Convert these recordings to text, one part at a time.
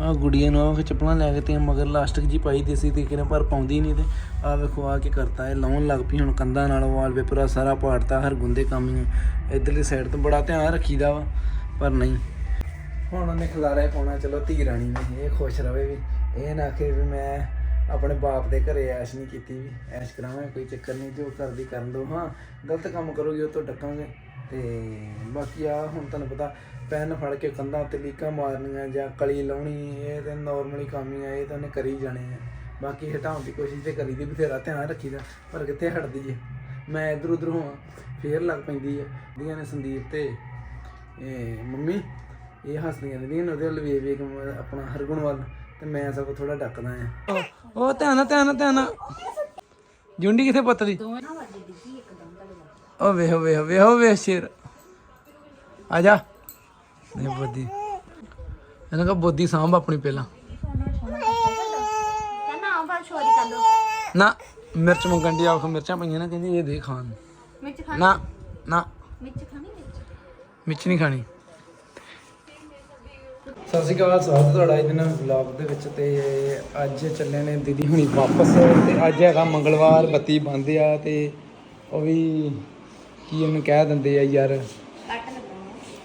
ਆ ਗੁੜੀਆਂ ਨੂੰ ਆ ਚੱਪਲਾਂ ਲੈ ਕੇ ਤੇ ਮਗਰ ਲਾਸਟਿਕ ਜੀ ਪਾਈ ਦੀ ਸੀ ਤੇ ਪਰ ਪਾਉਂਦੀ ਨਹੀਂ ਤੇ ਆ ਵੇਖੋ ਆ ਕੀ ਕਰਤਾ ਇਹ, ਲਾਉਣ ਲੱਗ ਪਈ ਹੁਣ ਕੰਧਾਂ ਨਾਲ ਵਾਲਪੇਪਰ ਆ ਸਾਰਾ ਪਾੜਤਾ, ਹਰ ਗੁੰਦੇ ਕੰਮ ਹੀ ਇਧਰਲੀ ਸਾਈਡ ਤੋਂ ਬੜਾ ਧਿਆਨ ਰੱਖੀਦਾ ਵਾ, ਪਰ ਨਹੀਂ। ਹੁਣ ਉਹਨੇ ਖਿਲਾਰਾ ਪਾਉਣਾ, ਚਲੋ ਧੀ ਰਾਣੀ ਨੇ ਇਹ ਖੁਸ਼ ਰਵੇ ਵੀ, ਇਹ ਨਾ ਕਿ ਵੀ ਮੈਂ ਆਪਣੇ ਬਾਪ ਦੇ ਘਰੇ ਐਸ਼ ਨਹੀਂ ਕੀਤੀ ਵੀ, ਐਸ਼ ਕਰਾਵਾਂ, ਕੋਈ ਚੱਕਰ ਨਹੀਂ, ਜੋ ਕਰਦੀ ਕਰਨ ਦੋ, ਹਾਂ, ਗਲਤ ਕੰਮ ਕਰੋਗੇ, ਉਹ ਤੋਂ ਡੱਕਾਂਗੇ। ਤੇ ਬਾਕੀ ਆ ਹੁਣ ਤੁਹਾਨੂੰ ਪਤਾ ਪੈਨ ਫੜ ਕੇ ਕੰਧਾਂ ਉੱਤੇ ਲੀਕਾਂ ਮਾਰਨੀਆਂ ਜਾਂ ਕਲੀ ਲਾਉਣੀ ਇਹ ਤਾਂ ਨਾਰਮਲੀ ਕੰਮ ਹੀ ਆ ਇਹ ਤਾਂ ਉਹਨੇ ਕਰੀ ਜਾਣੇ ਆ। ਬਾਕੀ ਹਟਾਉਣ ਦੀ ਕੋਸ਼ਿਸ਼ ਤੇ ਕਰੀ ਦੀ ਬਥੇਰਾ ਧਿਆਨ ਰੱਖੀਦਾ ਪਰ ਕਿੱਥੇ ਹਟਦੀ ਏ ਮੈਂ ਇਧਰ ਉਧਰ ਹੋਵਾਂ ਫੇਰ ਲੱਗ ਪੈਂਦੀ ਹੈ ਦੀਆਂ ਨੇ ਸੰਦੀਪ ਤੇ ਇਹ ਮੰਮੀ ਇਹ ਹੱਸਦੀਆਂ ਰਹਿੰਦੀਆਂ ਨੇ ਉਹਦੇ ਵੱਲ ਵੇਖ ਆਪਣਾ ਹਰਗੁਣ ਵੱਲ ਤੇ ਮੈਂ ਸਭ ਥੋੜਾ ਡੱਕਦਾ ਆ। ਉਹ ਧਿਆਨ ਨਾਲ, ਧਿਆਨ ਨਾਲ, ਧਿਆਨ ਨਾਲ। ਜੁੰਡੀ ਕਿੱਥੇ ਪੱਤਦੀ ਉਹ ਵੇਹ ਵੇਹ ਵੇਹ ਵੇਹ ਸ਼ੇਰ। ਆ ਜਾ। ਨਹੀਂ ਬੋਦੀ ਇਹਨਾਂ ਕਾ ਬੋਦੀ ਸਾਂਭ ਆਪਣੀ ਪਹਿਲਾਂ। ਕਹਿੰਦਾ ਚੋਰੀ ਕਰ ਨਾ ਮਿਰਚ ਮੰਗਣ ਦੀ ਆਖ ਮਿਰਚਾਂ ਪਈਆਂ ਨਾ ਕਹਿੰਦੀ ਇਹ ਦੇ ਖਾਣ। ਨੂੰ। ਮਿਰਚ ਖਾ ਨਾ ਨਾ। ਮਿਰਚ ਖਾਣੀ ਮਿਰਚ? ਮਿਰਚ ਨਹੀਂ ਖਾਣੀ। ਸਤਿ ਸ਼੍ਰੀ ਅਕਾਲ ਸਵਾਗਤ ਹੈ ਤੁਹਾਡਾ ਅੱਜ ਦਿਨ ਵਲੌਗ ਦੇ ਵਿੱਚ ਤੇ ਅੱਜ ਚੱਲੇ ਨੇ ਦੀਦੀ ਹੁਣੀ ਵਾਪਸ ਤੇ ਅੱਜ ਹੈਗਾ ਮੰਗਲਵਾਰ ਬੱਤੀ ਬੰਦ ਆ ਤੇ ਉਹ ਵੀ ਕੀ ਉਹਨੂੰ ਕਹਿ ਦਿੰਦੇ ਆ ਯਾਰ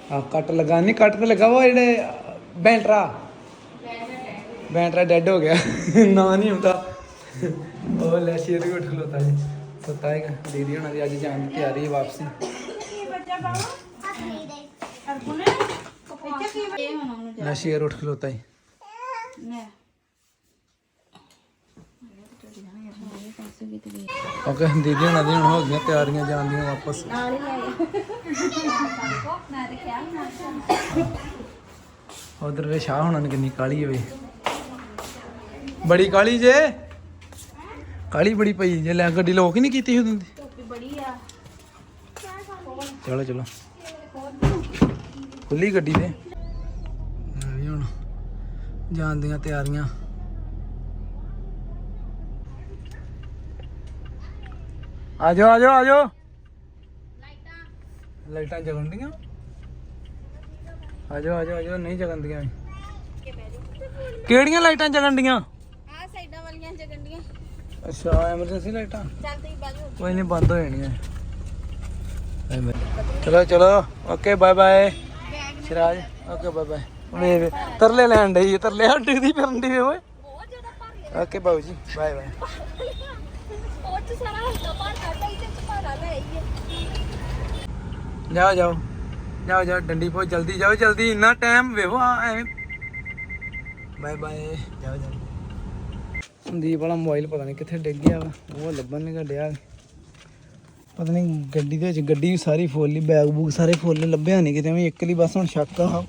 ਕੱਟ ਲੱਗਾ ਆ ਕੱਟ ਲਗਾ। ਨਹੀਂ ਕੱਟ ਤੇ ਲੱਗਾ ਉਹ ਜਿਹੜੇ ਬੈਂਟਰਾ। ਬੈਂਟਰਾ ਡੈਡ ਹੋ ਗਿਆ। ਨਾ ਨਹੀਂ ਹੁੰਦਾ। ਉਹ ਲੈ ਸ਼ੇਰ ਵੀ ਉੱਠ ਖਲੋਤਾ ਜੀ ਸੁੱਤਾ ਹੈਗਾ ਦੀਦੀ ਹੁਣਾਂ ਦੀ ਅੱਜ ਜਾਣ ਦੀ ਤਿਆਰੀ ਹੈ ਵਾਪਸੀ। ਲੈ ਸ਼ੇਰ ਉੱਠ ਖਲੋਤਾ ਜੀ ਨੇ ਓਕੇ ਦੀਦੀ ਹੁਣਾਂ ਦੀ ਹੁਣ ਹੋ ਗਈਆਂ ਤਿਆਰੀਆਂ ਜਾਣ ਦੀਆਂ ਵਾਪਸ। ਨਾਲ ਹੀ ਮੈਂ ਤੇ ਕਿਹਾ ਨਾ ਉਧਰ ਵੇ ਸ਼ਾਹ ਹੁਣਾਂ ਨੇ ਕਿੰਨੀ ਕਾਲੀ ਹੋਵੇ ਬੜੀ ਕਾਲੀ ਜੇ। ਕਾਲੀ ਬੜੀ ਪਈ ਜੇ ਲੈ ਗੱਡੀ ਲੋਕ ਹੀ ਨਹੀਂ ਕੀਤੀ ਉਦੋਂ ਦੀ। ਬੜੀ ਆ ਚਲੋ ਚਲੋ। ਖੁੱਲੀ ਗੱਡੀ ਤੇ। ਵੀ ਹੁਣ ਜਾਣ ਦੀਆਂ ਤਿਆਰੀਆਂ। ਆਜੋ ਆਜੋ ਆਜੋ। ਲਾਈਟਾਂ। ਜਗਣ ਡੀਆਂ? ਆਜੋ ਆਜੋ ਆਜੋ ਨਹੀਂ ਜਗਣ ਡੀਆਂ ਕਿਹੜੀਆਂ ਲਾਈਟਾਂ ਜਗਣ ਡੀਆਂ? ਆ ਸਾਈਡਾਂ ਵਾਲੀਆਂ ਜਗੰਡੀਆਂ ਅੱਛਾ ਐਮਰਜੈਂਸੀ ਲਾਈਟਾਂ? ਚੱਲ ਤੇ ਬਾਜੂ ਕੋਈ ਨਹੀਂ ਬੰਦ ਹੋ ਜਾਣੀਆਂ। ਚਲੋ ਚਲੋ। Okay bye bye. Siraj okay bye bye. ਵੇ ਤਰਲੇ ਲੈਣ ਡਈ ਤਰਲੇ ਹੱਡੀ ਦੀ ਫਿਰਨ ਦੀ ਓਏ। ਬਹੁਤ ਜ਼ਿਆਦਾ ਭਰ ਓਕੇ ਬਾਬੂ ਜੀ ਬਾਏ ਬਾਏ। ਉਹ ਚ ਸਾਰਾ ਹਲਕਾ ਭਰ ਕੱਢ ਆਈ ਤੇ ਚ ਭਾਰਾ ਲੈ ਆਈ ਜਾਓ ਜਾਓ ਜਾਓ ਜਾਓ ਡੰਡੀ ਪੋ ਜਲਦੀ ਜਾਓ ਜਲਦੀ ਇੰਨਾ ਟਾਈਮ ਵੇਖੋ ਆ ਐਵੇਂ ਬਾਏ ਬਾਏ ਜਾਓ ਜਾਓ ਸੰਦੀਪ ਵਾਲਾ ਮੋਬਾਈਲ ਪਤਾ ਨਹੀਂ ਕਿੱਥੇ ਡਿੱਗ ਗਿਆ ਵਾ ਉਹ ਲੱਭਣ ਨਹੀਂ ਡਿਆ ਪਤਾ ਨਹੀਂ ਗੱਡੀ ਦੇ ਵਿੱਚ ਗੱਡੀ ਵੀ ਸਾਰੀ ਫੁੱਲ ਹੀ ਬੈਗ ਬੂਗ ਸਾਰੇ ਫੁੱਲ ਲੱਭਿਆ ਨਹੀਂ ਕਿਤੇ ਵੀ ਇੱਕ ਲਈ ਬਸ ਹੁਣ ਸ਼ੱਕ ਆ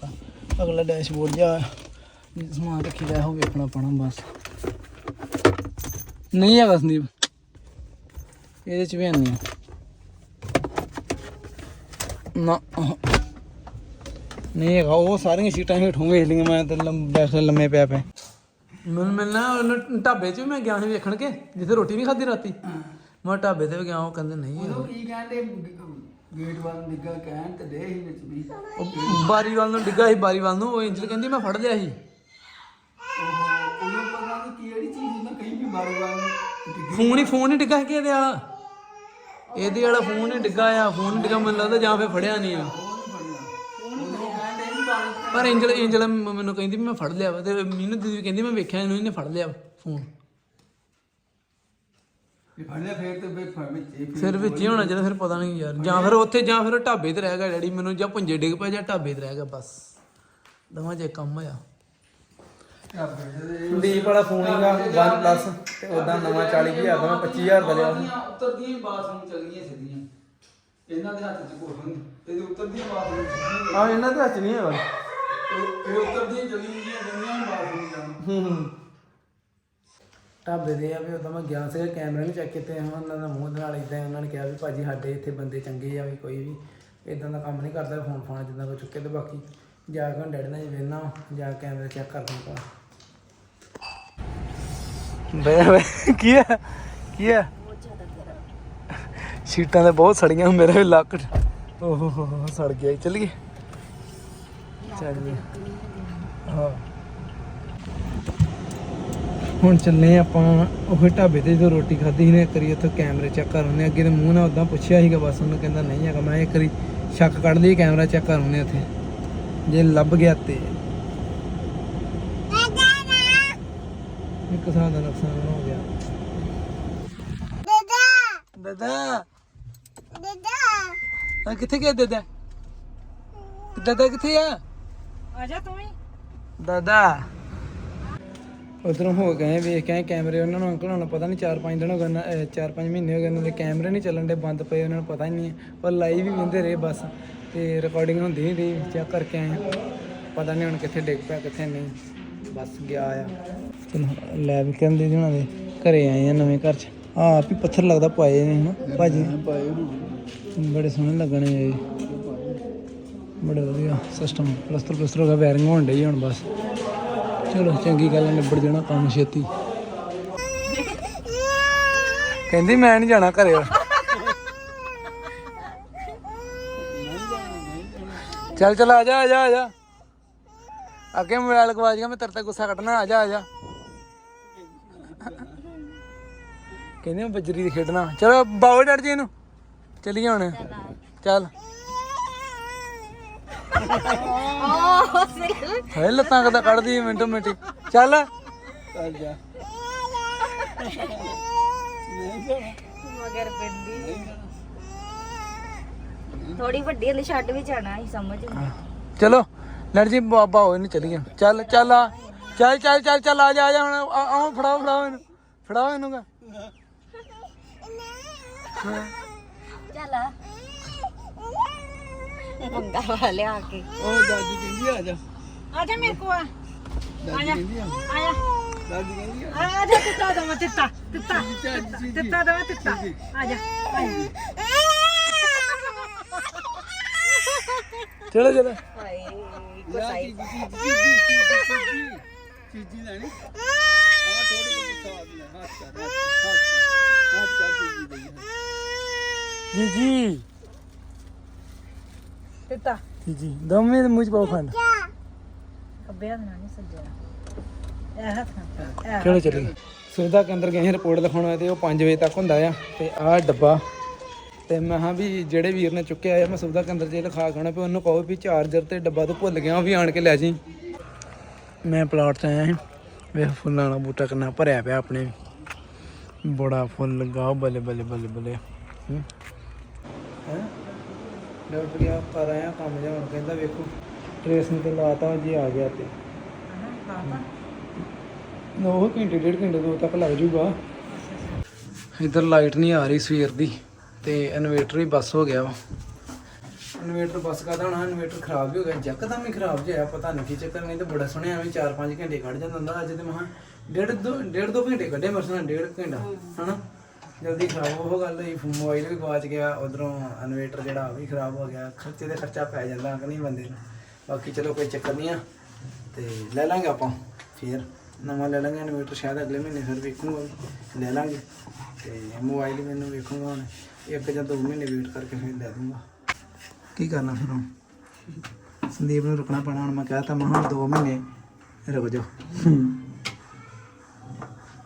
ਅਗਲਾ ਡੈਸ਼ਬੋਰਡ ਜਾ ਸਮਾਨ ਰੱਖੀ ਦਾ ਉਹ ਵੇਖਣਾ ਪੈਣਾ ਬਸ ਨਹੀਂ ਹੈਗਾ ਸੰਦੀਪ ਇਹਦੇ ਚ ਵੀ ਹੈ ਨਹੀਂ। ਨਾ। ਉਹ। ਨਹੀਂ ਹੈਗਾ ਉਹ ਸਾਰੀਆਂ ਸੀਟਾਂ ਹੇਠੋਂ ਵੇਖ ਲਈਆਂ ਮੈਂ ਤੇ ਲੰਬੇ ਲੰਮੇ ਪਿਆ ਪਿਆ। ਮੈਨੂੰ ਮਿਲਣਾ ਉਹਨੂੰ ਢਾਬੇ 'ਚ ਵੀ ਮੈਂ ਗਿਆ ਸੀ ਵੇਖਣ ਕੇ ਜਿੱਥੇ ਰੋਟੀ ਨਹੀਂ ਖਾਧੀ ਰਾਤੀ। ਮੈਂ ਢਾਬੇ ਤੇ ਵੀ ਗਿਆ ਉਹ ਕਹਿੰਦੇ ਨਹੀਂ ਉਹ ਕੀ ਕਹਿੰਦੇ ਗੇਟ ਵੱਲ ਨਿੱਗਾ ਕਹਿਣ ਤੇ ਦੇ ਹੀ ਵਿੱਚ ਵੀ। ਉਹ ਬਾਰੀ ਵੱਲ ਨੂੰ ਡਿੱਗਾ ਸੀ ਬਾਰੀ ਵੱਲ ਨੂੰ ਉਹ ਇੰਜਲ ਕਹਿੰਦੀ ਮੈਂ ਫੜ ਲਿਆ ਸੀ। ਉਹ ਉਹਨੂੰ ਪਤਾ ਨਹੀਂ ਕਿਹੜੀ ਚੀਜ਼ ਉਹਨਾਂ ਕहीं ਵੀ ਬਾਰ ਬਾਰ ਡਿੱਗੀ। ਫੋਨ ਹੀ ਫੋਨ ਹੀ ਡਿੱਗਾ ਸੀ ਕਿਹਦੇ ਵਾਲਾ ਇਹਦੇ ਵਾਲਾ ਫੋਨ ਹੀ ਡਿੱਗਾ ਆ ਫੋਨ ਹੀ ਡਿੱਗਾ ਮੈਨੂੰ ਲੱਗਦਾ ਜਾਂ ਫੇ ਫੜਿਆ ਨਹੀਂ ਆ। ਪਰ ਇੰਜਲ ਇੰਜਲ ਮ- ਮੈਨੂੰ ਕਹਿੰਦੀ ਵੀ ਮੈਂ ਫੜ ਲਿਆ ਵਾ ਤੇ ਮੈਨੂੰ ਦੀਦੀ ਕਹਿੰਦੀ ਮੈਂ ਵੇਖਿਆ ਇਹਨੂੰ ਇਹਨੇ ਫੜ ਲਿਆ ਫੋਨ। ਫੇਰ ਫੇਰ ਵਿੱਚ ਫਿਰ ਹੀ ਹੋਣਾ ਚਾਹੀਦਾ ਫਿਰ ਪਤਾ ਨਹੀਂ ਯਾਰ। ਜਾਂ ਫਿਰ ਉੱਥੇ ਜਾਂ ਫਿਰ ਢਾਬੇ ਤੇ ਰਹਿ ਗਿਆ ਡੈਡੀ ਮੈਨੂੰ ਜਾਂ ਪੁੰਜੇ ਡਿੱਗ ਪਿਆ ਜਾਂ ਢਾਬੇ ਤੇ ਰਹਿ ਗਿਆ ਬਸ। ਦੋਵਾਂ ਇੱਕ ਕੰਮ ਹੋਇਆ। ਸੰਦੀਪ ਵਾਲਾ ਫੋਨ ਹੈਗਾ 1 ਪਲੱਸ ਤੇ ਉਦਾਂ ਨਵਾਂ 40000 ਦਾ ਮੈਂ 25000 ਦਾ ਲਿਆ। ਸੀ ਉੱਤਰਦੀਆਂ ਹੀ ਬਾਥਰੂਮ ਗਈਆਂ ਸਿੱਧੀਆਂ। ਇਹਨਾਂ ਦੇ ਹੱਥ 'ਚ ਕੋਲ ਹੁੰਦੀ ਤੇ ਉੱਤਰਦੀਆਂ ਬਾਥਰੂਮ ਆ ਇਹਨਾਂ ਦੇ ਹੱਥ ਨਹੀਂ ਹੈਗਾ। ਇਹ ਉੱਤਰਦੀਆਂ ਚੱਲੀ ਗਈਆਂ ਬਾਥਰੂਮ ਜਾਣ ਢਾਬੇ ਦੇ ਆ ਵੀ ਉਦੋਂ ਮੈਂ ਗਿਆ ਸੀਗਾ ਕੈਮਰਾ ਨਹੀਂ ਚੈੱਕ ਕੀਤੇ ਉਹਨਾਂ ਦਾ ਮੂੰਹ ਦੇ ਨਾਲ ਇਦਾਂ ਉਹਨਾਂ ਨੇ ਕਿਹਾ ਵੀ ਭਾਜੀ ਸਾਡੇ ਇੱਥੇ ਬੰਦੇ ਚੰਗੇ ਆ ਵੀ ਕੋਈ ਵੀ। ਇਦਾਂ ਦਾ ਕੰਮ ਨਹੀਂ ਕਰਦਾ ਫੋਨ ਫਾਨ ਜਿੱਦਾਂ ਕੋ ਚੁੱਕੇ ਤੇ ਬਾਕੀ ਜਾ ਕੇ ਡੈਡੀ ਨਾਲ ਵੇਖਣਾ ਜਾ ਕੇ ਕੈਮਰਾ ਚੈੱਕ ਕਰ ਦੂੰਗਾ ਬੇ ਬੇ, ਕੀ ਹੈ ਕੀ ਹੈ ਸੀਟਾਂ ਤਾਂ ਬਹੁਤ ਸੜੀਆਂ ਮੇਰੇ ਵੀ ਲੱਕ ਓਹ ਹੋ ਸੜ ਗਿਆ ਚੱਲ ਗਏ ਹਾਂ। ਹੁਣ ਚੱਲੇ ਆਪਾਂ, ਉਹ ਢਾਬੇ ਤੇ ਜਦੋਂ ਰੋਟੀ ਖਾਧੀ ਸੀ ਨਾ, ਇੱਕ ਵਾਰੀ ਉੱਥੇ ਕੈਮਰੇ ਚੈੱਕ ਕਰਾਉਣੇ ਅੱਗੇ ਤੇ ਮੂੰਹ ਨਾਲ ਉਦਾਂ ਪੁੱਛਿਆ ਸੀਗਾ, ਬਸ ਉਹਨੂੰ ਕਹਿੰਦਾ ਨਹੀਂ ਹੈਗਾ। ਮੈਂ ਇੱਕ ਵਾਰੀ ਸ਼ੱਕ ਕੱਢ ਲਈ ਕੈਮਰਾ ਚੈੱਕ ਕਰਾਉਣੇ ਉੱਥੇ। ਜੇ ਲੱਭ ਗਿਆ ਤੇ। ਇੱਕ ਸਾਲ ਦਾ ਨੁਕਸਾਨ ਹੋ ਗਿਆ। ਦਾਦਾ। ਆ ਕਿੱਥੇ ਗਿਆ ਦਾਦਾ? ਦਾਦਾ ਕਿੱਥੇ ਆ? ਆ ਜਾ ਤੂੰ ਵੀ। ਦਾਦਾ। ਉਧਰੋਂ ਹੋ ਗਏ ਵੇਖ ਕੇ ਆਏ ਕੈਮਰੇ ਉਹਨਾਂ ਨੂੰ ਅੰਕਲ ਨੂੰ ਪਤਾ ਨਹੀਂ 4-5 ਦਿਨ ਹੋ ਗਏ 4-5 ਮਹੀਨੇ ਹੋ ਗਏ ਉਹਨਾਂ ਦੇ ਕੈਮਰੇ ਨਹੀਂ ਚੱਲਣ ਦੇ ਬੰਦ ਪਏ ਉਹਨਾਂ ਨੂੰ ਪਤਾ ਹੀ ਨਹੀਂ ਹੈ ਪਰ ਲਾਈਵ ਹੀ ਵਿੰਦੇ ਰਹੇ ਬਸ ਤੇ ਰਿਕਾਰਡਿੰਗ ਹੁੰਦੀ ਨਹੀਂ ਰਹੀ ਚੈੱਕ ਕਰਕੇ ਆਏ ਹਾਂ। ਪਤਾ ਨਹੀਂ ਹੁਣ ਕਿੱਥੇ ਡਿੱਗ ਪਿਆ ਕਿੱਥੇ ਨਹੀਂ ਬਸ ਗਿਆ ਆ। ਚਲੋ ਲੈਬ ਕਹਿੰਦੇ ਜੀ ਉਹਨਾਂ ਦੇ ਘਰੇ ਆਏ ਆ ਨਵੇਂ ਘਰ ਚ। ਆ ਆਪ ਪੱਥਰ ਲੱਗਦਾ ਪਾਏ ਨੇ ਹਨਾ, ਭਾਜੀ। ਬੜੇ ਸੋਹਣੇ ਲੱਗਣੇ ਇਹ। ਬੜਾ ਵਧੀਆ ਸਿਸਟਮ ਪਲਸਤਰ ਪਲਸਤਰ ਹੋ ਗਿਆ ਵਾਇਰਿੰਗ ਹੋਣ ਡਈ ਹੁਣ ਬਸ। ਚਲੋ, ਚੰਗੀ ਗੱਲ ਹੈ ਨਿਬੜ ਜਾਣਾ ਕੰਮ ਛੇਤੀ। ਕਹਿੰਦੀ ਮੈਂ ਨਹੀਂ ਜਾਣਾ ਘਰੇ। ਚੱਲ ਚੱਲ ਆ ਜਾ ਆ ਜਾ ਆ ਜਾ। ਅੱਗੇ ਮੋਬਾਈਲ ਗਵਾਚ ਗਿਆ ਮੈਂ ਤੇਰੇ ਤੇ ਗੁੱਸਾ ਕੱਢਣਾ, ਆ ਜਾ ਆ ਜਾ। ਕਹਿੰਦੇ ਮੈਂ ਬਜਰੀ ਦੀ ਖੇਡਣਾ। ਚਲੋ ਬਾਓ ਡਰ ਜੀ ਇਹਨੂੰ। ਚੱਲੀਏ ਹੁਣ। ਚੱਲ। ਹੈ ਲੱਤਾਂ ਕਦਾ ਕੱਢਦੀ ਮਿੰਟੋ ਮਿੰਟੀ। ਚੱਲ। ਚੱਲ ਜਾ। ਮਗਰ ਪੈਂਦੀ ਥੋੜੀ ਵੱਡੀ ਹਲੇ ਛੱਡ ਵੀ ਜਾਣਾ ਹੀ ਸਮਝ ਚਲੋ ਲੜ ਜੀ ਬਾਬਾ ਹੋਏ ਨਹੀਂ ਚੱਲੀਏ। ਚੱਲ ਚੱਲ ਆ। ਚੱਲ ਚੱਲ ਚੱਲ ਚੱਲ ਆ ਜਾ ਆ ਜਾ ਹੁਣ ਆ ਆ ਫੜਾਓ ਫੜਾਓ ਇਹਨੂੰ। ਫੜਾਓ ਇਹਨੂੰ ਗਾ। ਚੱਲ ਆ। ਮੰਗਾ ਵਾਲੇ ਆ ਕੇ। ਉਹ ਦਾਦੀ ਕਹਿੰਦੀ ਆ ਜਾ। ਆ ਜਾ ਮੇਰੇ ਕੋ ਆ। ਦਾਦੀ ਕਹਿੰਦੀ ਆ। ਆ ਜਾ। ਦਾਦੀ ਕਹਿੰਦੀ ਆ। ਆ ਜਾ ਤਿੱਤਾ ਦਵਾ ਤਿੱਤਾ ਤਿੱਤਾ ਤਿੱਤਾ ਦਵਾ ਤਿੱਤਾ ਆ ਜਾ। ਚਲੋ ਚਲੋ। ਹਾਏ ਗੁਸਾਈ ਚੀਜੀ ਲੈਣੀ। ਜੀ ਜੀ ਜੀ ਜੀ ਖੱਬਿਆ ਨਾ ਨਹੀਂ ਸੱਜਿਆ। ਇਹ ਹੱਥ ਨਾਲ ਚਲੋ ਚੱਲੀਏ। ਸੁਵਿਧਾ ਕੇਂਦਰ ਗਏ ਰਿਪੋਰਟ ਲਿਖਾਉਣ ਤੇ ਉਹ 5 ਵਜੇ ਤੱਕ ਹੁੰਦਾ ਆ। ਤੇ ਆਹ ਡੱਬਾ। ਤੇ ਮੈਂ ਹਾਂ ਵੀ ਜਿਹੜੇ ਵੀਰ ਨੇ ਚੁੱਕਿਆ ਆ ਮੈਂ ਸੁਵਿਧਾ ਕੇਂਦਰ 'ਚ ਲਿਖਾ ਕੇ ਆਉਣਾ ਵੀ ਉਹਨੂੰ ਕਹੋ ਵੀ ਚਾਰਜਰ ਤੇ ਡੱਬਾ ਤੋਂ ਭੁੱਲ ਗਿਆ ਉਹ ਵੀ ਆਣ ਕੇ ਲੈ ਜੀ ਮੈਂ ਪਲਾਟ 'ਚ ਆਇਆ ਸੀ। ਵੇਖ ਫੁੱਲਾਂ ਵਾਲਾ ਬੂਟਾ ਕਿੰਨਾ ਭਰਿਆ ਪਿਆ ਆਪਣੇ ਬੜਾ ਫੁੱਲ ਲੱਗਾ ਬੱਲੇ ਬੱਲੇ ਬੱਲੇ ਬੱਲੇ। ਹੂੰ। ਹੈ? ਡਾਕਟਰ ਗਿਆ ਕਰ ਆਇਆ ਕੰਮ ਜਿਹਾ ਹੁਣ, ਕਹਿੰਦਾ ਵੇਖੋ, ਟ੍ਰੇਸ ਨੂੰ ਤੇ ਲਾਤਾ ਜੀ ਆ ਗਿਆ ਤੇ। ਨੋ ਘੰਟੇ, ਡੇਢ ਘੰਟੇ, ਦੋ ਤੱਕ ਲੱਗ ਜੂਗਾ। ਇਧਰ ਲਾਈਟ ਨਹੀਂ ਆ ਰਹੀ ਸਵੇਰ ਦੀ, ਤੇ ਇਨਵੇਟਰ ਵੀ ਬਸ ਹੋ ਗਿਆ ਵਾ। ਇਨਵੇਟਰ ਬਸ ਕਰਦਾ ਹੁਣ, ਇਨਵੇਟਰ ਖਰਾਬ ਵੀ ਹੋ ਗਿਆ ਜੱਕਦਮ ਹੀ ਖਰਾਬ ਜਿਹਾ ਪਤਾ ਨਹੀਂ ਕੀ ਚੱਕਰ, ਨਹੀਂ ਤੇ ਬੜਾ ਸੁਣਿਆ ਐਵੇਂ 4-5 ਘੰਟੇ ਕੱਢ ਜਾਂਦਾ ਹੁੰਦਾ, ਅੱਜ ਤੇ ਮਹਾ ਡੇਢ ਦੋ ਡੇਢ ਦੋ ਘੰਟੇ ਕੱਢੇ ਮਰਸਣਾ ਡੇਢ ਘੰਟਾ, ਹਨਾ? ਜਲਦੀ ਖਰਾਬ ਉਹ ਗੱਲ ਹੋਈ ਮੋਬਾਈਲ ਵੀ ਗਵਾਚ ਗਿਆ, ਉਧਰੋਂ ਇਨਵੇਟਰ ਜਿਹੜਾ ਉਹ ਵੀ ਖਰਾਬ ਹੋ ਗਿਆ, ਖਰਚੇ ਦੇ ਖਰਚਾ ਪੈ ਜਾਂਦਾ ਕਿ ਨਹੀਂ ਬੰਦੇ ਨੂੰ, ਬਾਕੀ ਚਲੋ ਕੋਈ ਚੱਕਰ ਨਹੀਂ ਆ, ਤੇ ਲੈ ਲਾਂਗੇ ਆਪਾਂ, ਫੇਰ ਨਵਾਂ ਲੈ ਲਾਂਗੇ ਇਨਵੇਟਰ, ਸ਼ਾਇਦ ਅਗਲੇ ਮਹੀਨੇ ਫਿਰ ਵੇਖੂਗਾ, ਲੈ ਲਾਂਗੇ, ਤੇ ਮੋਬਾਈਲ ਮੈਨੂੰ ਵੇਖੂਗਾ ਹੁਣ, ਇੱਕ ਜਾਂ ਦੋ ਮਹੀਨੇ ਵੇਟ ਕਰਕੇ ਫਿਰ ਲੈ ਦੂੰਗਾ। ਕੀ ਕਰਨਾ ਫਿਰ ਹੁਣ? ਸੰਦੀਪ ਨੂੰ ਰੁਕਣਾ ਪੈਣਾ ਹੁਣ ਮੈਂ ਕਹਤਾ ਮੈਂ ਹੁਣ ਦੋ ਮਹੀਨੇ ਰੁਕ ਜਾਓ।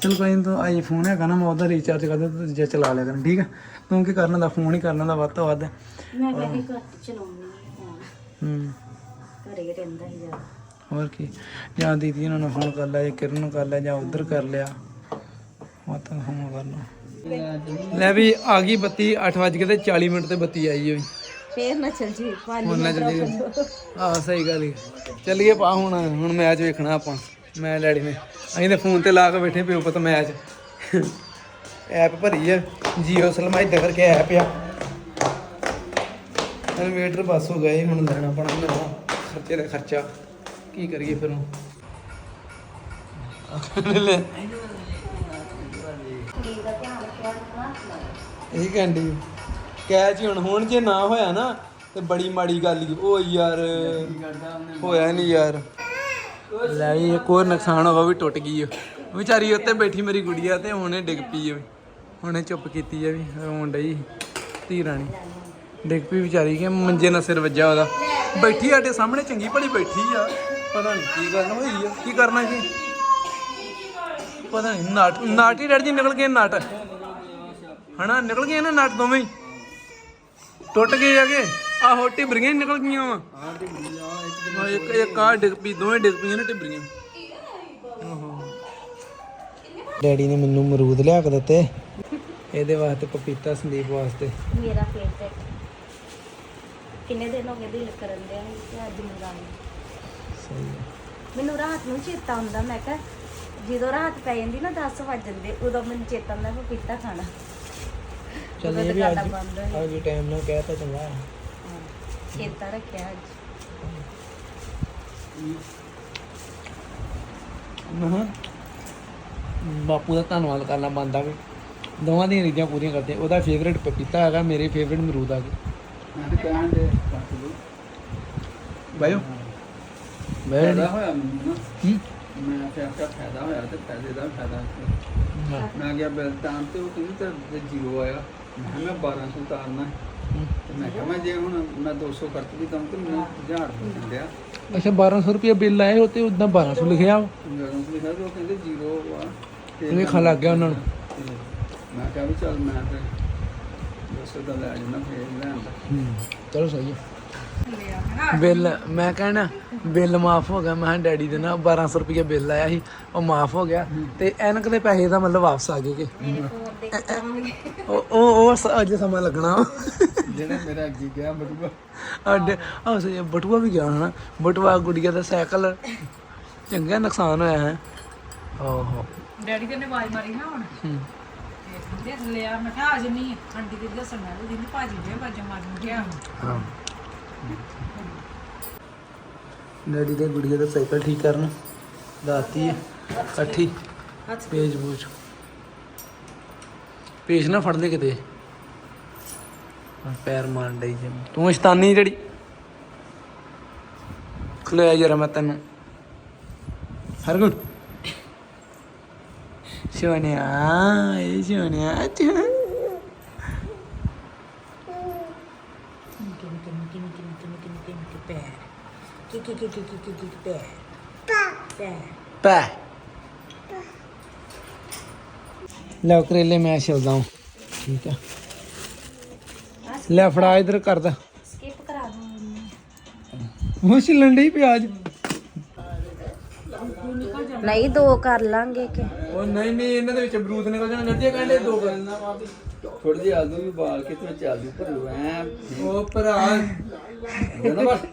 ਚਲ ਕੋਈ ਤੂੰ ਆਈਫੋਨ ਹੈਗਾ ਨਾ ਮੈਂ ਉਹਦਾ ਰੀਚਾਰਜ ਕਰ ਦੇ ਤੂੰ ਜੇ ਚਲਾ ਲਿਆ ਕਰ ਠੀਕ ਹੈ ਤੂੰ ਕੀ ਕਰਨਾ ਦਾ ਫੋਨ ਹੀ ਕਰਨਾ ਦਾ ਵੱਧ ਤੋਂ ਵੱਧ। ਮੈਂ ਵੈਸੇ ਘੱਟ ਚਲਾਉਣੀ ਫੋਨ। ਹੂੰ। ਘਰੇ ਰਹਿੰਦਾ ਹੀ ਜ਼ਿਆਦਾ। ਹੋਰ ਕੀ? ਜਾਂ ਦੀਦੀ ਉਹਨਾਂ ਨੂੰ ਫੋਨ ਕਰ ਲਿਆ ਜਾਂ ਕਿਰਨ ਨੂੰ ਕਰ ਲਿਆ ਜਾਂ ਉਧਰ ਕਰ ਲਿਆ। ਉਹ ਤਾਂ ਫੋਨ ਕਰ ਲਓ ਲੈ ਵੀ ਆ ਗਈ ਬੱਤੀ 8 ਵਜ ਕੇ ਤੇ 40 ਮਿੰਟ ਤੇ ਬੱਤੀ ਆਈ ਹੋਈ। ਫੇਰ ਨਾ ਚੱਲ ਜੀ ਹੁਣ ਨਾ ਚੱਲੀਏ। ਆਹ ਸਹੀ ਗੱਲ ਹੀ। ਚੱਲੀਏ ਪਾ ਹੁਣ ਹੁਣ ਮੈਚ ਵੇਖਣਾ ਆਪਾਂ। ਮੈਂ ਲੈੜੀ ਨੇ ਅਸੀਂ ਤੇ ਫੋਨ ਤੇ ਲਾ ਕੇ ਬੈਠੇ ਪਿਓ ਪੁੱਤ ਮੈਚ। ਐਪ ਭਰੀ ਆ। ਜੀਓ ਸਲਮਾ ਇਦਾਂ ਕਰਕੇ ਐਪ ਆ। ਇਨਵੇਟਰ ਬਸ ਹੋ ਗਏ ਹੁਣ ਲੈਣਾ ਪੈਣਾ ਖਰਚੇ ਦਾ ਖਰਚਾ। ਕੀ ਕਰੀਏ ਫਿਰ ਹੁਣ? ਲੈ ਇਹ ਕਹਿੰਦੀ ਕੈਚ ਹੁਣ ਹੁਣ ਜੇ ਨਾ ਹੋਇਆ ਨਾ, ਤੇ ਬੜੀ ਮਾੜੀ ਗੱਲ ਹੀ। ਓ ਯਾਰ, ਹੋਇਆ ਨਹੀਂ ਯਾਰ। ਲੈ ਵੀ, ਇੱਕ ਹੋਰ ਨੁਕਸਾਨ ਹੋਗਾ ਵੀ ਟੁੱਟ ਗਈ ਓ ਵਿਚਾਰੀ ਉੱਤੇ ਬੈਠੀ ਮੇਰੀ ਗੁੜੀਆ ਤੇ ਹੁਣੇ ਡਿੱਗ ਪਈ ਓ ਹੁਣੇ ਚੁੱਪ ਕੀਤੀ ਆ ਵੀ, ਰੋਣ ਡਈ ਧੀ ਰਾਣੀ। ਡਿੱਗ ਪਈ ਵਿਚਾਰੀ ਕਿ ਮੰਜੇ ਨਾਲ ਸਿਰ ਵੱਜਾ ਉਹਦਾ। ਬੈਠੀ ਸਾਡੇ ਸਾਹਮਣੇ, ਚੰਗੀ ਭਲੀ ਬੈਠੀ ਆ। ਪਤਾ ਨਹੀਂ ਕੀ ਗੱਲ ਹੋਈ ਆ, ਕੀ ਕਰਨਾ ਜੀ ਪਤਾ ਨਹੀਂ ਨਟ ਨਟ ਹੀ ਡੈਡੀ ਜੀ ਨਿਕਲ ਗਏ ਨਟ। ਹਨਾ, ਨਿਕਲ ਗਏ ਨਾ ਨਟ ਦੋਵੇਂ ਟੁੱਟ ਗਏ ਆਗੇ ਆ ਹੋ ਟਿਬਰੀਆਂ ਹੀ ਨਿਕਲ ਗਈਆਂ ਵਾ। ਆਹ ਆ ਇੱਕ ਇੱਕ ਇੱਕ ਆ ਡਿੱਗ ਪਈ ਦੋਵੇਂ ਡਿੱਗ ਪਈਆਂ ਨੇ ਟਿਬਰੀਆਂ ਡੈਡੀ ਨੇ ਮੈਨੂੰ ਅਮਰੂਦ ਲਿਆ ਕੇ ਦਿੱਤੇ। ਇਹਦੇ ਵਾਸਤੇ ਪਪੀਤਾ ਸੰਦੀਪ ਵਾਸਤੇ। ਮੇਰਾ ਫੇਵਰਟ ਕਿੰਨੇ ਦਿਨ ਹੋ ਗਏ ਦਿਲ ਕਰਨ ਦੇ ਤੇ ਅੱਜ ਮੰਗਾਉਂ ਸਹੀ ਹੈ। ਮੈਨੂੰ ਰਾਤ ਨੂੰ ਚੇਤਾ ਹੁੰਦਾ ਮੈਂ ਕਿਹਾ ਜਦੋਂ ਰਾਤ ਪੈ ਜਾਂਦੀ ਨਾ 10 ਵੱਜ ਜਾਂਦੇ ਉਦੋਂ ਮੈਨੂੰ ਚੇਤਾ ਹੁੰਦਾ ਪਪੀਤਾ ਖਾਣਾ। ਚੱਲ ਇਹ ਵੀ ਅੱਜ। ਅੱਜ ਟਾਈਮ ਨਾਲ ਕਹਿਤਾ ਚੰਗਾ ਹਾਂ, ਚੇਤਾ ਰੱਖਿਆ ਅੱਜ। ਮਹਾਂ ਬਾਪੂ ਦਾ ਧੰਨਵਾਦ ਕਰਨਾ ਬੰਦਾ ਵੀ। ਦੋਵਾਂ ਦੀਆਂ ਰੀਝਾਂ ਪੂਰੀਆਂ ਕਰਦੇ। ਉਹਦਾ ਫੇਵਰੇਟ ਪਪੀਤਾ ਹੈਗਾ ਮੇਰੇ ਫੇਵਰੇਟ ਅਮਰੂਦ ਆ ਗਏ। ਤੇ ਬਾਇਓ। ਫਾਇਦਾ ਹੋਇਆ ਮੈਨੂੰ ਮੈਂ ਕਿਹਾ ਫਾਇਦਾ ਹੋਇਆ ਤੇ ਫਾਇਦੇ ਦਾ ਫਾਇਦਾ। ਮੈਂ ਗਿਆ ਬਿਲ ਤਾਂ ਤੇ ਉਹ ਕਹਿੰਦੀ ਤੇ ਜ਼ੀਰੋ ਆਇਆ। ਮੈਂ ਕਿਹਾ ਮੈਂ 1200 ਉਤਾਰਨਾ ਤੇ ਮੈਂ ਕਿਹਾ ਮੈਂ ਜੇ ਹੁਣ ਮੈਂ 200 ਖਰਚ ਵੀ ਦਮ ਤੇ ਮੈਨੂੰ 1000 ਰੁਪਏ ਮਿਲਿਆ ਅੱਛਾ 1200 ਰੁਪਏ ਬਿੱਲ ਆਏ ਉਹ ਤੇ ਉਦਾਂ 1200 ਲਿਖਿਆ। ਜਦੋਂ ਲਿਖਿਆ ਤੇ ਉਹ ਕਹਿੰਦੇ ਜ਼ੀਰੋ ਆ ਤੇ ਇਹ ਖਾ ਲੱਗ ਗਿਆ ਉਹਨਾਂ ਨੂੰ। ਤੇ ਮੈਂ ਕਿਹਾ ਵੀ ਚੱਲ ਮੈਂ ਤੇ 200 ਦਾ ਲੈ ਜਾਣਾ ਫੇਰ ਲੈਣ ਦਾ। ਚਲੋ ਸਹੀ ਹੈ ਬਿੱਲ ਮੈਂ ਕਹਿਣਾ ਬਿੱਲ ਮਾਫ ਹੋ ਗਿਆ। ਮੈਂ ਕਿਹਾ ਡੈਡੀ ਦੇ ਨਾ 1200 ਰੁਪਏ ਬਿੱਲ ਆਇਆ ਸੀ ਉਹ ਮਾਫ ਹੋ ਗਿਆ। ਤੇ ਐਨਕ ਦੇ ਪੈਸੇ ਦਾ ਮਤਲਬ ਵਾਪਸ ਆ ਗਏ ਕਿ। ਉਹ ਉਹ ਅੱਜ ਸਮਾਂ ਲੱਗਣਾ। ਜਿਹੜੇ ਮੇਰਾ ਅੱਗੇ ਗਿਆ ਬਟੂਆ। ਅੱਡੇ ਵੀ ਗਿਆ ਹਨਾ ਬਟੂਆ ਗੁੜੀਆ ਦਾ ਸਾਈਕਲ ਚੰਗਾ ਨੁਕਸਾਨ ਹੋਇਆ ਹੈ। ਓਹੋ ਡੈਡੀ ਕਹਿੰਦੇ ਆਵਾਜ਼ ਮਾਰੀ ਨਾ ਹੁਣ। ਹੂੰ। ਤੇ ਲਿਆ ਮੈਂ ਕਿਹਾ ਆ ਜੰਨੀ ਆਂਟੀ ਦੀ ਦੱਸਣ ਮੈਂ ਉਹਦੀ ਭਾਜੀ ਦੇ ਬਾਜਾ ਮਾਰਨ ਗਿਆ ਹਾਂ। ਡੈਡੀ ਦੇ ਗੁੜੀਆ ਦਾ ਸਾਈਕਲ ਠੀਕ ਕਰਨ ਦਾਤੀ ਹੈ ਇਕੱਠੀ ਪੇਜ ਬੂਜ ਪੇਜ ਨਾ ਫੜ ਲੈ ਕਿਤੇ। ਪੈਰ ਮਾਰਨ ਡਈ ਜੇ ਤੂੰ ਸ਼ਤਾਨੀ ਜਿਹੜੀ। ਖਲੋਇਆ ਜਰਾ ਮੈਂ ਤੈਨੂੰ। ਹਰਗੁਣ। ਸੋਨਿਆ ਇਹ ਸੋਨਿਆ ਅੱਛਾ ਪੈ ਲੈ ਕਰੇਲੇ ਮੈਂ ਛਿਲਦਾ ਹਾਂ। ਠੀਕ ਆ। ਲੈ ਫੜਾ ਇਧਰ ਕਰਦਾ ਸਕਿਪ ਕਰਾ ਦੂੰ ਉਹ ਛਿਲਣ ਡਈ ਪਿਆਜ਼। ਨਹੀਂ ਦੋ ਕਰ ਲਾਂਗੇ ਕਿ ਉਹ ਨਹੀਂ ਨਹੀਂ ਇਹਨਾਂ ਦੇ ਵਿੱਚ ਅਮਰੂਦ ਨਿਕਲ ਜਾਣਾ ਗੱਜੇ ਕਹਿੰਦੇ ਦੋ ਕਰਨਾ ਥੋੜੀ ਜਿਹੀ ਆਲੂ ਵੀ ਬਾਲ ਕੇ ਤੇ ਵਿੱਚ ਆਲੂ ਭਰੂ ਐ। ਉਹ ਭਰਾ। ਬਸ।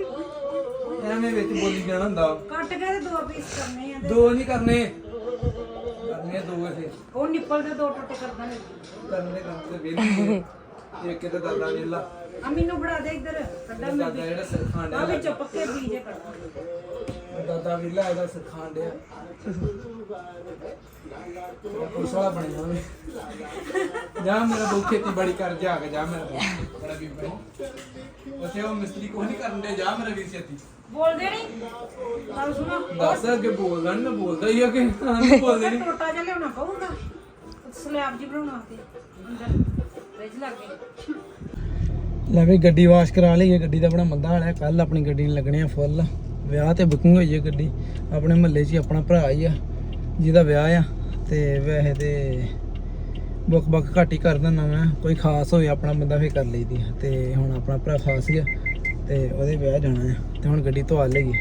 ਐਵੇਂ ਵਿੱਚ ਬੋਲੀ ਜਾਣਾ ਹੁੰਦਾ। ਕੱਟ ਕੇ ਤੇ ਦੋ ਪੀਸ ਕਰਨੇ ਆ ਦੋ ਨਹੀਂ ਕਰਨੇ। ਕਰਨੇ ਦੋ ਇਥੇ ਉਹ ਨਿੱਪਲ ਦੇ ਦੋ ਟੁੱਟੇ ਕਰ ਦਾਂਗੇ ਕਰਨੇ ਕਰਦੇ ਵੇਲੀ ਇੱਕ ਤੇ ਦਾਦਾ ਵੇਲਾ। ਆ ਮੈਨੂੰ ਫੜਾ ਦੇ ਇੱਧਰ। ਕੱਢਾ ਦਾਦਾ ਜਿਹੜਾ ਸਿਰ ਖਾਣ ਆ ਵਿੱਚ ਪੱਕੇ ਬੀਜੇ ਕੱਢ। ਦਾਦਾ ਵੇਲਾ ਇਹਦਾ ਸਿਰ ਖਾਣ ਡਿਆ ਵਾਲਾ ਬਣ ਜਾਵੇ ਜਾ ਮੇਰਾ ਬਹੁਤ ਖੇਤੀਬਾੜੀ ਕਰ ਜਾ ਕੇ ਜਾ ਮੇਰਾ ਬਹੁਤ ਬੜਾ ਵੀ ਬਣ ਉੱਥੇ ਉਹ ਮਿਸਤਰੀ ਕੋਈ ਨਹੀਂ ਕਰਨ ਦੇ ਜਾ ਮੇਰਾ ਵੀਰ ਛੇਤੀ। ਬੋਲਦੇ ਨਹੀਂ। ਗੱਲ ਸੁਣੋ। ਦੱਸ ਅੱਗੇ ਬੋਲਦਾ ਨਹੀਂ ਬੋਲਦਾ ਹੀ ਆ ਕਿ ਹਾਂ ਨਹੀਂ ਬੋਲਦੇ ਨਹੀਂ ਟੋਟਾ ਜਿਹਾ ਲਿਆਉਣਾ ਪਊਗਾ। ਸਲੈਬ ਜੀ ਬਣਾਉਣਾ ਤੇ ਅੰਦਰ ਫ੍ਰਿਜ ਲੱਗੇ ਲੈ ਵੀ ਗੱਡੀ ਵਾਸ਼ ਕਰਾ ਲਈ ਹੈ ਗੱਡੀ ਦਾ ਬੜਾ ਮੰਦਾ ਹਾਲ ਹੈ। ਕੱਲ ਆਪਣੀ ਗੱਡੀ ਨੂੰ ਲੱਗਣੇ ਆ ਫੁੱਲ ਵਿਆਹ ਤੇ ਬੁਕਿੰਗ ਹੋਈ ਹੈ ਗੱਡੀ। ਆਪਣੇ ਮਹੱਲੇ 'ਚ ਹੀ ਆਪਣਾ ਭਰਾ ਹੀ ਆ ਜਿਹਦਾ ਵਿਆਹ ਆ। ਤੇ ਵੈਸੇ ਤੇ ਬੁੱਕ ਬੁੱਕ ਘੱਟ ਹੀ ਕਰ ਦਿੰਦਾ ਮੈਂ ਕੋਈ ਖਾਸ ਹੋਵੇ ਆਪਣਾ ਬੰਦਾ ਫੇਰ ਕਰ ਲਈਦੀ। ਤੇ ਹੁਣ ਆਪਣਾ ਭਰਾ ਖਾਸ ਹੀ ਆ ਤੇ ਉਹਦੇ ਵਿਆਹ ਜਾਣਾ ਆ ਤੇ ਹੁਣ ਗੱਡੀ ਧਵਾ ਲੇਗੀ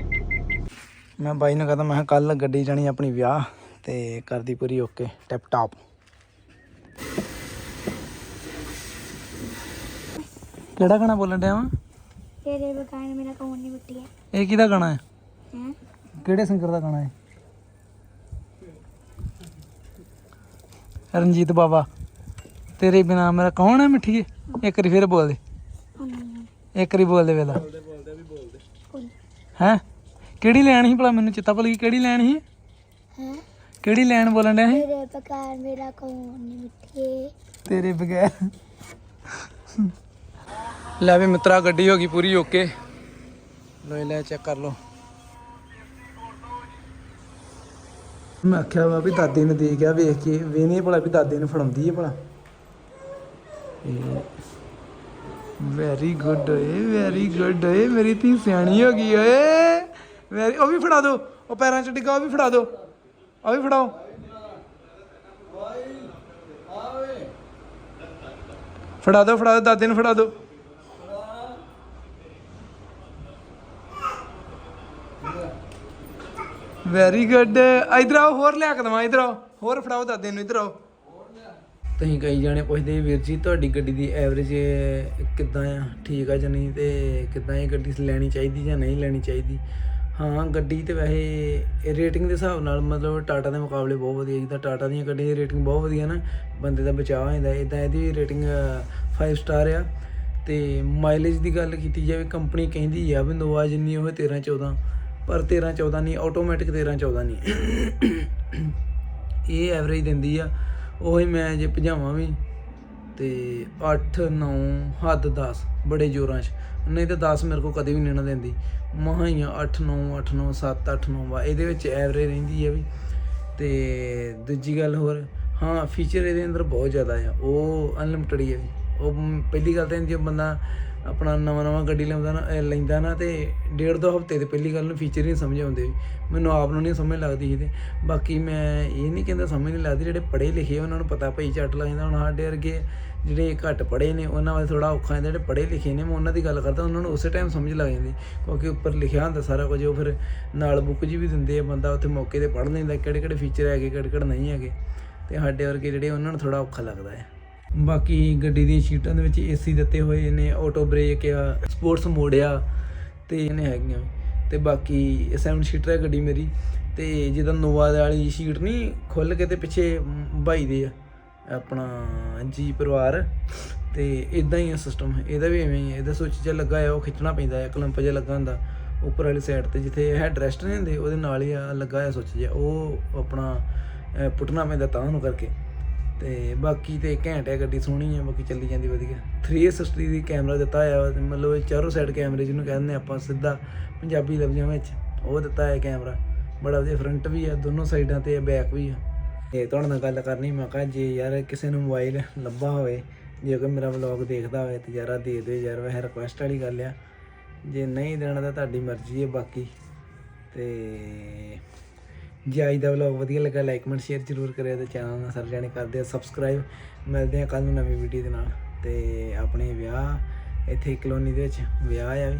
ਮੈਂ ਬਾਈ ਨੂੰ ਕਹਦਾ ਮੈਂ ਕੱਲ ਗੱਡੀ ਜਾਣੀ ਆਪਣੀ ਵਿਆਹ ਤੇ ਕਰਦੀ ਪੂਰੀ ਓਕੇ ਟਿਪ ਟਾਪ ਕਿਹੜਾ ਗਾਣਾ ਬੋਲਣ ਡਿਆ ਵਾ? ਤੇਰੇ ਬਕਾਇਨ ਮੇਰਾ ਕੌਣ ਨਹੀਂ ਮਿੱਟੀ ਹੈ। ਇਹ ਕਿਹਦਾ ਗਾਣਾ ਹੈ? ਹੈ? ਕਿਹੜੇ ਸਿੰਗਰ ਦਾ ਗਾਣਾ ਹੈ? ਰਣਜੀਤ ਬਾਬਾ ਤੇਰੇ ਬਿਨਾ ਮੇਰਾ ਕੌਣ ਹੈ ਮਿੱਠੀਏ ਇੱਕ ਵਾਰੀ ਫਿਰ ਬੋਲ ਦੇ। ਇੱਕ ਵਾਰੀ ਬੋਲ ਦੇ ਵੇਲਾ। ਹੈ? ਕਿਹੜੀ ਲੈਣ ਸੀ ਭਲਾ ਮੈਨੂੰ ਚਿੱਤਾ ਭੁੱਲ ਗਈ ਕਿਹੜੀ ਲੈਣ ਸੀ? ਹੈ? ਕਿਹੜੀ ਲੈਣ ਬੋਲਣ ਡਿਆ ਸੀ? ਮੇਰਾ ਕੌਣ ਨਹੀਂ ਤੇਰੇ ਬਗੈਰ। ਲੈ ਵੀ ਮਿੱਤਰਾ ਗੱਡੀ ਹੋ ਗਈ ਪੂਰੀ ਓਕੇ। ਲੋ ਲੈ ਚੈੱਕ ਕਰ ਲੋ ਮੈਂ ਕਿਹਾ ਵਾ ਵੀ ਦਾਦੇ ਨੇ ਦੇ ਗਿਆ, ਵੇਖ ਕੇ ਵੇਨੇ ਭਲਾ ਵੀ ਦਾਦੇ ਨੂੰ ਫੜਾਉਂਦੀ ਹੈ ਭਲਾ। ਵੈਰੀ ਗੁੱਡ ਏ ਵੈਰੀ ਗੁੱਡ ਓਏ ਮੇਰੀ ਧੀ ਸਿਆਣੀ ਹੋ ਗਈ ਓਏ। ਵੈਰੀ ਉਹ ਵੀ ਫੜਾ ਦੋ, ਉਹ ਪੈਰਾਂ 'ਚ ਡਿੱਗਾ, ਉਹ ਵੀ ਫੜਾ ਦੋ। ਉਹ ਵੀ ਫੜਾਓ। ਫੜਾ ਦੋ ਫੜਾ ਦੋ, ਦਾਦੇ ਨੂੰ ਫੜਾ ਦੋ। ਵੈਰੀ ਗੁੱਡ ਇਧਰ ਆਓ, ਹੋਰ ਲਿਆ ਕੇ ਦਵਾਂ, ਇਧਰ ਆਓ। ਹੋਰ ਫੜਾਓ ਦਾਦੇ ਨੂੰ, ਇਧਰ ਆਓ। ਤੁਸੀਂ ਕਈ ਜਾਣੇ ਪੁੱਛਦੇ ਵੀਰ ਜੀ, ਤੁਹਾਡੀ ਗੱਡੀ ਦੀ ਐਵਰੇਜ ਕਿੱਦਾਂ ਆ? ਠੀਕ ਆ ਜਾਂ ਨਹੀਂ? ਤੇ ਕਿੱਦਾਂ ਇਹ ਗੱਡੀ ਲੈਣੀ ਚਾਹੀਦੀ ਜਾਂ ਨਹੀਂ ਲੈਣੀ ਚਾਹੀਦੀ? ਹਾਂ, ਗੱਡੀ ਤੇ ਵੈਸੇ ਰੇਟਿੰਗ ਦੇ ਹਿਸਾਬ ਨਾਲ ਮਤਲਬ ਟਾਟਾ ਦੇ ਮੁਕਾਬਲੇ ਬਹੁਤ ਵਧੀਆ ਜਿੱਦਾਂ ਟਾਟਾ ਦੀਆਂ ਗੱਡੀਆਂ ਦੀ ਰੇਟਿੰਗ ਬਹੁਤ ਵਧੀਆ ਨਾ, ਬੰਦੇ ਦਾ ਬਚਾਅ ਹੋ ਜਾਂਦਾ। ਇਦਾਂ ਇਹਦੀ ਰੇਟਿੰਗ 5 ਸਟਾਰ ਆ। ਤੇ ਮਾਈਲੇਜ ਦੀ ਗੱਲ ਕੀਤੀ ਜਾਵੇ ਕੰਪਨੀ ਕਹਿੰਦੀ ਆ ਵੀ ਨੋਵਾ ਜਿੰਨੀ ਉਹ 13 14 ਪਰ 13 14 ਨਹੀਂ ਆਟੋਮੈਟਿਕ 13 14 ਨਹੀਂ। ਇਹ ਐਵਰੇਜ ਦਿੰਦੀ ਆ, ਉਹੀ ਮੈਂ ਜੇ ਭਜਾਵਾਂ ਵੀ, ਤੇ 8 9 ਹੱਦ 10 ਬੜੇ ਜ਼ੋਰਾਂ 'ਚ। ਨਹੀਂ ਤਾਂ 10 ਮੇਰੇ ਕੋ ਕਦੇ ਵੀ ਨਹੀਂ ਨਾ ਦਿੰਦੀ। ਮਹਾਂ ਹੀ 8 9 8 9 7 8 9 ਵਾ ਇਹਦੇ ਵਿੱਚ ਐਵਰੇਜ ਰਹਿੰਦੀ ਆ ਵੀ। ਤੇ ਦੂਜੀ ਗੱਲ ਹੋਰ, ਹਾਂ ਫੀਚਰ ਇਹਦੇ ਅੰਦਰ ਬਹੁਤ ਜ਼ਿਆਦਾ ਆ, ਉਹ ਅਨਲਿਮਟਿਡ ਹੀ ਆ ਵੀ। ਉਹ ਪਹਿਲੀ ਗੱਲ ਤਾਂ ਜੇ ਬੰਦਾ ਆਪਣਾ ਨਵਾਂ ਨਵਾਂ ਗੱਡੀ ਲੈਂਦਾ ਨਾ ਲੈਂਦਾ ਨਾ ਤੇ ਡੇਢ ਦੋ ਹਫ਼ਤੇ ਦੇ ਪਹਿਲੀ ਗੱਲ ਨੂੰ ਫੀਚਰ ਨਹੀਂ ਸਮਝ ਆਉਂਦੇ। ਮੈਨੂੰ ਆਪ ਨੂੰ ਨਹੀਂ ਸਮਝ ਲੱਗਦੀ ਇਹਦੇ ਬਾਕੀ ਮੈਂ ਇਹ ਨਹੀਂ ਕਹਿੰਦਾ ਸਮਝ ਨਹੀਂ ਲੱਗਦੀ, ਜਿਹੜੇ ਪੜ੍ਹੇ ਲਿਖੇ ਉਹਨਾਂ ਨੂੰ ਪਤਾ ਭਈ ਝੱਟ ਲੱਗ ਜਾਂਦਾ। ਹੁਣ ਸਾਡੇ ਵਰਗੇ ਜਿਹੜੇ ਘੱਟ ਪੜ੍ਹੇ ਨੇ, ਉਹਨਾਂ ਵਾਸਤੇ ਥੋੜਾ ਔਖਾ ਹੁੰਦਾ, ਜਿਹੜੇ ਪੜ੍ਹੇ ਲਿਖੇ ਨੇ, ਮੈਂ ਉਹਨਾਂ ਦੀ ਗੱਲ ਕਰਦਾ, ਉਹਨਾਂ ਨੂੰ ਉਸੇ ਟਾਈਮ ਸਮਝ ਲੱਗ ਜਾਂਦੀ, ਕਿਉਂਕਿ ਉੱਪਰ ਲਿਖਿਆ ਹੁੰਦਾ ਸਾਰਾ ਕੁਝ, ਉਹ ਫਿਰ ਨਾਲ ਬੁੱਕ ਜੀ ਵੀ ਦਿੰਦੇ ਆ ਬੰਦਾ, ਉੱਥੇ ਮੌਕੇ ਤੇ ਪੜ੍ਹ ਲੈਂਦਾ ਕਿਹੜੇ ਕਿਹੜੇ ਫੀਚਰ ਹੈਗੇ ਕਿਹੜੇ ਕਿਹੜੇ ਨਹੀਂ ਹੈਗੇ। ਤੇ ਸਾਡੇ ਵਰਗੇ ਜਿਹੜੇ, ਉਹਨਾਂ ਨੂੰ ਥੋੜਾ ਔਖਾ ਲੱਗਦਾ ਹੈ। ਬਾਕੀ ਗੱਡੀ ਦੀਆਂ ਸੀਟਾਂ ਦੇ ਵਿੱਚ ਏਸੀ ਦਿੱਤੇ ਹੋਏ ਨੇ ਆਟੋ ਬ੍ਰੇਕ ਆ ਸਪੋਰਟਸ ਮੋਡ ਆ, ਤੇ ਇਹਨੇ ਹੈਗੀਆਂ। ਤੇ ਬਾਕੀ 7 ਸੀਟਰ ਹੈ ਗੱਡੀ ਮੇਰੀ, ਤੇ ਜਿੱਦਾਂ ਨੋਵਾ ਵਾਲੀ ਸੀਟ ਨਹੀਂ ਖੁੱਲ ਕੇ ਤੇ ਪਿੱਛੇ ਭਾਈ ਦੇ ਆ, ਆਪਣਾ ਜੀ ਪਰਿਵਾਰ। ਤੇ ਇਦਾਂ ਹੀ ਆ ਸਿਸਟਮ ਇਹਦਾ ਵੀ ਐਵੇਂ ਹੀ ਹੈ ਇਹਦਾ ਸੋਚ ਜਿਹਾ ਲੱਗਾ ਆ ਉਹ ਖਿੱਚਣਾ ਪੈਂਦਾ ਹੈ ਕਲੰਪ ਜਿਹਾ ਲੱਗਾ ਹੁੰਦਾ, ਉੱਪਰ ਵਾਲੀ ਸਾਈਡ ਤੇ, ਜਿੱਥੇ ਹੈਡ ਰੈਸਟ ਨਹੀਂ ਹੁੰਦੇ, ਉਹਦੇ ਨਾਲ ਹੀ ਆ, ਲੱਗਾ ਆ ਸੁੱਚ ਜਿਹਾ, ਉਹ ਆਪਣਾ ਪੁੱਟਣਾ ਪੈਂਦਾ ਤਾਂ ਉਹਨੂੰ ਕਰਕੇ। ਤੇ ਬਾਕੀ ਤੇ ਘੈਂਟ ਹੈ ਗੱਡੀ ਸੋਹਣੀ ਹੈ ਬਾਕੀ ਚੱਲੀ ਜਾਂਦੀ ਵਧੀਆ। 360 ਦੀ ਕੈਮਰਾ ਦਿੱਤਾ ਹੋਇਆ ਵਾ ਤੇ ਮਤਲਬ ਇਹ ਚਾਰੋਂ ਸਾਈਡ ਕੈਮਰੇ ਜਿਹਨੂੰ ਕਹਿੰਦੇ ਆਪਾਂ, ਸਿੱਧਾ ਪੰਜਾਬੀ ਲਫ਼ਜ਼ਾਂ ਵਿੱਚ, ਉਹ ਦਿੱਤਾ ਹੈ ਕੈਮਰਾ ਬੜਾ ਵਧੀਆ ਫਰੰਟ ਵੀ ਹੈ ਦੋਨੋਂ ਸਾਈਡਾਂ ਤੇ ਬੈਕ ਵੀ ਹੈ ਤੇ ਤੁਹਾਡੇ ਨਾਲ ਗੱਲ ਕਰਨੀ, ਮੈਂ ਕਿਹਾ ਜੇ ਯਾਰ ਕਿਸੇ ਨੂੰ ਮੋਬਾਈਲ ਲੱਭਾ ਹੋਵੇ, ਜੇ ਕੋਈ ਮੇਰਾ ਵਲੌਗ ਦੇਖਦਾ ਹੋਵੇ ਤੇ ਯਾਰਾ ਦੇ ਦਿਓ ਯਾਰ, ਵੈਸੇ ਰਿਕੁਐਸਟ ਵਾਲੀ ਗੱਲ ਆ। ਜੇ ਨਹੀਂ ਦੇਣਾ ਤਾਂ ਤੁਹਾਡੀ ਮਰਜ਼ੀ ਹੈ ਬਾਕੀ। ਤੇ ਜੇ ਅੱਜ ਦਾ ਵਲੌਗ ਵਧੀਆ ਲੱਗਾ ਲਾਈਕ ਕਮੈਂਟ ਸ਼ੇਅਰ ਜ਼ਰੂਰ ਕਰਿਓ ਤੇ ਚੈਨਲ ਨੂੰ ਸਾਰੇ ਜਾਣੇ ਕਰਦੇ ਆ ਸਬਸਕ੍ਰਾਈਬ ਮਿਲਦੇ ਆ ਕੱਲ ਨੂੰ ਨਵੀਂ ਵੀਡੀਓ ਦੇ ਨਾਲ। ਤੇ ਆਪਣੇ ਵਿਆਹ, ਇੱਥੇ ਕਲੋਨੀ ਦੇ ਵਿੱਚ ਵਿਆਹ ਆ ਵੀ,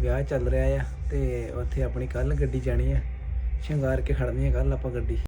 ਵਿਆਹ ਚੱਲ ਰਿਹਾ ਆ ਤੇ ਉੱਥੇ ਆਪਣੀ ਕੱਲ ਗੱਡੀ ਜਾਣੀ ਆ। ਸ਼ਿੰਗਾਰ ਕੇ ਖੜਨੀ ਆ ਕੱਲ ਆਪਾਂ ਗੱਡੀ।